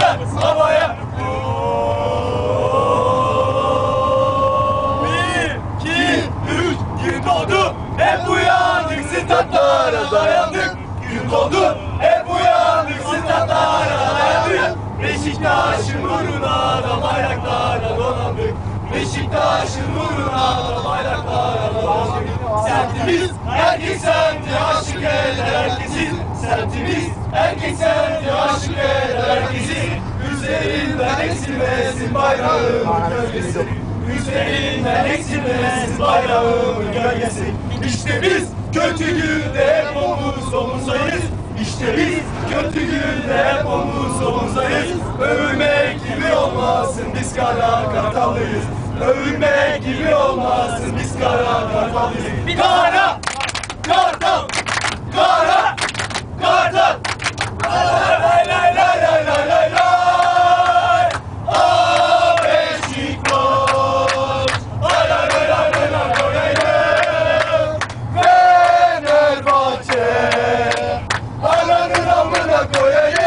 Bayraklar havaya. Bir, gün doğdu. Hep uyandık, dayandık. Gün doğdu, hep uyandık, dayandık. Beşiktaş'ın uğruna da bayraklara donandık. Beşiktaş'ın uğruna da bayraklara donandık. Semtimiz erkek semti aşık eder herkesi. Semtimiz erkek semti. Eksilmesin bayrağımın gölgesi. Üzerinden eksilmesin bayrağımın gölgesi. İşte biz kötü günde hep omuz omuzdayız. İşte biz kötü günde hep omuz omuzdayız. Övülmek gibi olmasın biz kara kartallıyız. Övülmek gibi olmasın biz kara kartallıyız. Kara! Ananın amına koyayım.